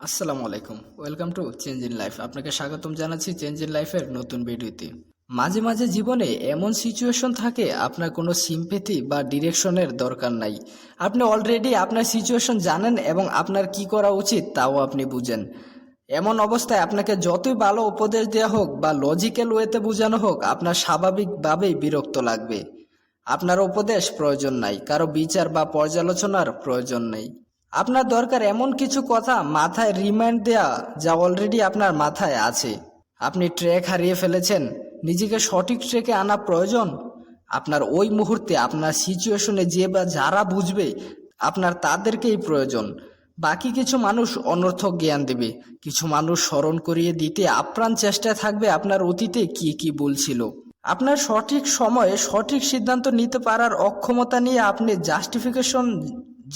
আসসালামু আলাইকুম। Welcome to change in life আপনাকে স্বাগতম জানাচ্ছি চেঞ্জ ইন লাইফের নতুন ভিডিওতে। মাঝে মাঝে জীবনে এমন সিচুয়েশন থাকে, আপনার কোনো সিম্পেথি বা ডিরেকশনের দরকার নাই। আপনি অলরেডি আপনার সিচুয়েশন জানেন এবং আপনার কি করা উচিত তাও আপনি বুঝেন। এমন অবস্থায় আপনাকে যতই ভালো উপদেশ দেওয়া হোক বা লজিক্যাল ওয়েতে বোঝানো হোক, আপনার স্বাভাবিকভাবেই বিরক্ত লাগবে। আপনার উপদেশ প্রয়োজন নাই, কারও বিচার বা পর্যালোচনার প্রয়োজন নেই। আপনার দরকার এমন কিছু কথা মাথায় রিমাইন্ড দেয়া যা অলরেডি আপনার মাথায় আছে। আপনি ট্র্যাক হারিয়ে ফেলেছেন, নিজেকে সঠিক ট্রেকে আনা প্রয়োজন। আপনার ওই মুহূর্তে আপনার সিচুয়েশনে যে বা যারা বুঝবে, আপনার তাদেরকেই প্রয়োজন। বাকি কিছু মানুষ অনর্থক জ্ঞান দেবে। কিছু মানুষ স্মরণ করিয়ে দিতে আপ্রাণ চেষ্টায় থাকবে আপনার অতীতে কি কি বলছিল আপনার সঠিক সময়ে সঠিক সিদ্ধান্ত নিতে পারার অক্ষমতা নিয়ে আপনি জাস্টিফিকেশন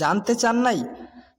জানতে চান নাই?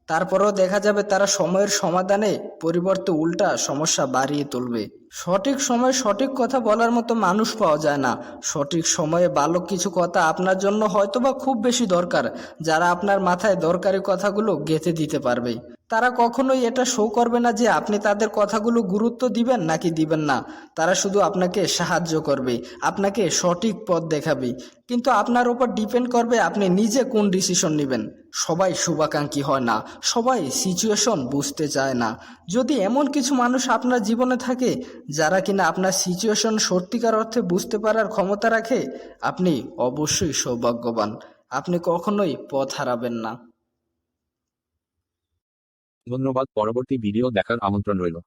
তারপরেও দেখা যাবে তারা সময়ের সমাধানে পরিবর্তে উল্টা সমস্যা বাড়িয়ে তুলবে। সঠিক সময়ে সঠিক কথা বলার মতো মানুষ পাওয়া যায় না। সঠিক সময়ে ভালো কিছু কথা আপনার জন্য হয়তোবা খুব বেশি দরকার, যারা আপনার মাথায় দরকারি কথাগুলো গেঁথে দিতে পারবে। তারা কখনোই এটা শো করবে না যে আপনি তাদের কথাগুলো গুরুত্ব দিবেন নাকি দিবেন না। তারা শুধু আপনাকে সাহায্য করবে, আপনাকে সঠিক পথ দেখাবে। কিন্তু আপনার উপর ডিপেন্ড করবে আপনি নিজে কোন ডিসিশন নেবেন। সবাই শুভাকাঙ্ক্ষী হয় না, সবাই সিচুয়েশন বুঝতে চায় না। যদি এমন কিছু মানুষ আপনার জীবনে থাকে, যারা কিনা আপনার সিচুয়েশন সত্যিকার অর্থে বুঝতে পারার ক্ষমতা রাখে, আপনি অবশ্যই সৌভাগ্যবান। আপনি কখনোই পথ হারাবেন না। ধন্যবাদ পরবর্তী ভিডিও দেখার আমন্ত্রণ রইল।